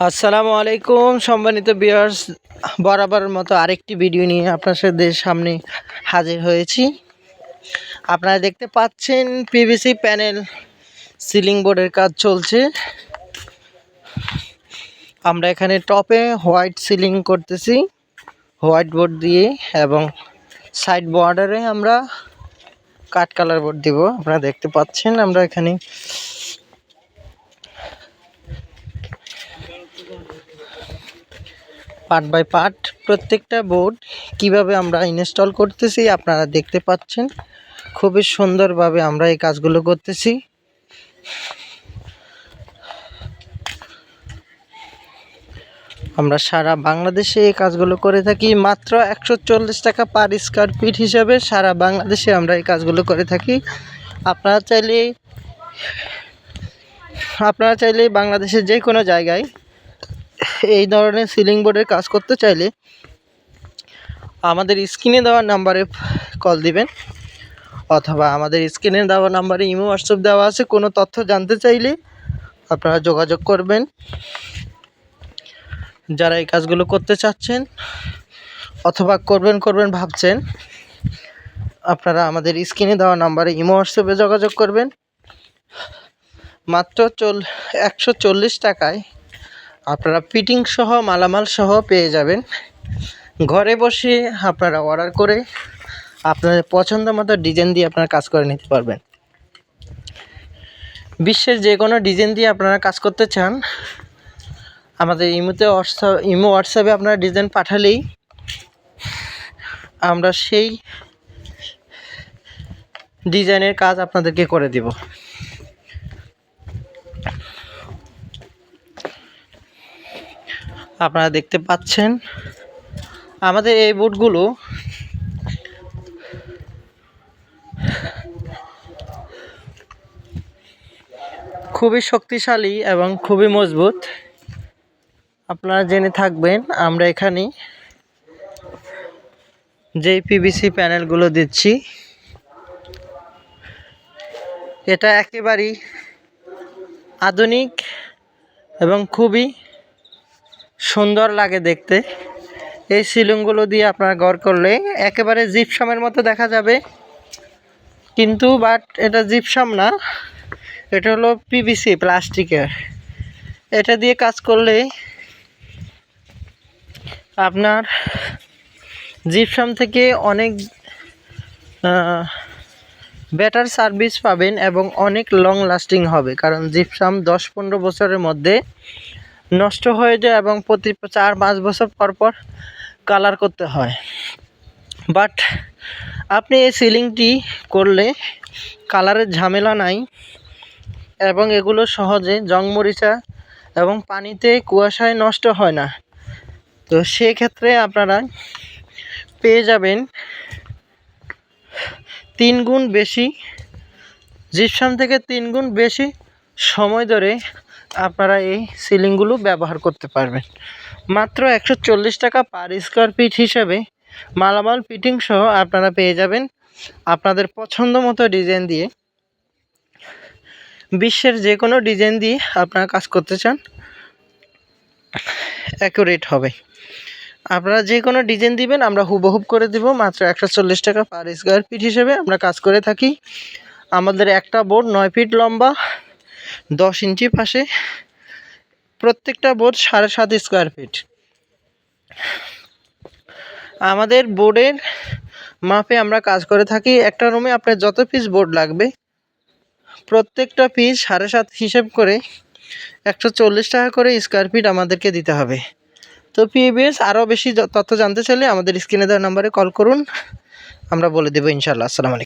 আসসালামু আলাইকুম, সম্মানিত বিয়ার্স বরাবরের মতো আরেকটি ভিডিও নিয়ে আপনাদের সামনে হাজির হয়েছি। আপনারা দেখতে পাচ্ছেন পিভিসি প্যানেল সিলিং বোর্ডের কাজ চলছে। আমরা এখানে টপে হোয়াইট সিলিং করতেছি হোয়াইট বোর্ড দিয়ে এবং সাইড বর্ডারে আমরা কাঠ কালার বোর্ড দিব। আপনারা দেখতে পাচ্ছেন আমরা এখানে পার্ট বাই পার্ট প্রত্যেকটা বোর্ড কীভাবে আমরা ইনস্টল করতেছি আপনারা দেখতে পাচ্ছেন। খুবই সুন্দরভাবে আমরা এই কাজগুলো করতেছি। আমরা সারা বাংলাদেশে এই কাজগুলো করে থাকি। মাত্র একশো চল্লিশ টাকা পার স্কোয়ার ফিট হিসাবে সারা বাংলাদেশে আমরা এই কাজগুলো করে থাকি। আপনারা চাইলে আপনারা চাইলে বাংলাদেশের যে কোনো জায়গায় এই ধরনের সিলিং বোর্ডের কাজ করতে চাইলে আমাদের স্ক্রিনে দেওয়া নাম্বারে কল দিবেন, অথবা আমাদের স্ক্রিনে দেওয়া নাম্বারে ইমো হোয়াটসঅ্যাপ দেওয়া আছে, কোনো তথ্য জানতে চাইলে আপনারা যোগাযোগ করবেন। যারা এই কাজগুলো করতে চাচ্ছেন অথবা করবেন করবেন ভাবছেন, আপনারা আমাদের স্ক্রিনে দেওয়া নাম্বারে ইমো হোয়াটসঅ্যাপে যোগাযোগ করবেন। মাত্র চল একশো চল্লিশ টাকায় আপনারা ফিটিং সহ, মালামাল সহ পেয়ে যাবেন। ঘরে বসে আপনারা অর্ডার করে আপনাদের পছন্দ মতো ডিজাইন দিয়ে আপনারা কাজ করে নিতে পারবেন। বিশ্বের যে কোনো ডিজাইন দিয়ে আপনারা কাজ করতে চান, আমাদের ইমোতে হোয়াটসঅ্যাপ ইমো হোয়াটসঅ্যাপে আপনারা ডিজাইন পাঠালেই আমরা সেই ডিজাইনের কাজ আপনাদেরকে করে দিব। আপনারা দেখতে পাচ্ছেন। আমাদের এই বুটগুলো খুবই শক্তিশালী এবং খুবই মজবুত। আপনারা জেনে থাকবেন, আমরা এখানে যেই পিভিসি প্যানেলগুলো দিচ্ছি, এটা একেবারেই আধুনিক এবং খুবই সুন্দর লাগে দেখতে। এই সিলিংগুলো দিয়ে আপনারা গড় করলে একেবারে জিপসামের মতো দেখা যাবে। কিন্তু বাট এটা জিপসাম না, এটা হলো পিভিসি প্লাস্টিকের। এটা দিয়ে কাজ করলে আপনার জিপসাম থেকে অনেক বেটার সার্ভিস পাবেন এবং অনেক লং লাস্টিং হবে। কারণ জিপসাম দশ পনেরো বছরের মধ্যে নষ্ট হয়ে যায় এবং প্রতি চার পাঁচ বছর পর পর কালার করতে হয়। বাট আপনি এই সিলিংটি করলে কালারের ঝামেলা নাই এবং এগুলো সহজে জংমরিচা এবং পানিতে কুয়াশায় নষ্ট হয় না। তো সেক্ষেত্রে আপনারা পেয়ে যাবেন তিন গুণ বেশি জিপসাম থেকে তিন গুণ বেশি সময় ধরে আপনারা এই সিলিংগুলো ব্যবহার করতে পারবেন। মাত্র একশো চল্লিশ টাকা পার স্কোয়ার ফিট হিসাবে মালামাল ফিটিং সহ আপনারা পেয়ে যাবেন আপনাদের পছন্দ মতো ডিজাইন দিয়ে। বিশ্বের যে কোনো ডিজাইন দিয়ে আপনারা কাজ করতে চান অ্যাকুরেট হবে। আপনারা যে কোনো ডিজাইন দিবেন, আমরা হুবহুব করে দিব। মাত্র একশো চল্লিশ টাকা পার স্কোয়ার ফিট হিসেবে আমরা কাজ করে থাকি। আমাদের একটা বোর্ড নয় ফিট লম্বা দশ ইঞ্চি পাশে প্রত্যেকটা বোর্ড সাড়ে সাত স্কোয়ার ফিট আমাদের বোর্ডের মাপে আমরা কাজ করে থাকি, একটা রুমে আপনার যত পিস বোর্ড লাগবে, প্রত্যেকটা পিস সাড়ে সাত হিসেব করে একশো চল্লিশ টাকা করে স্কোয়ার ফিট আমাদেরকে দিতে হবে। তো পিবিএস আরও বেশি তথ্য জানতে চাইলে আমাদের স্ক্রিনে দেওয়ার নাম্বারে কল করুন, আমরা বলে দেবো ইনশাল্লাহ আসসালামু আলাইকুম।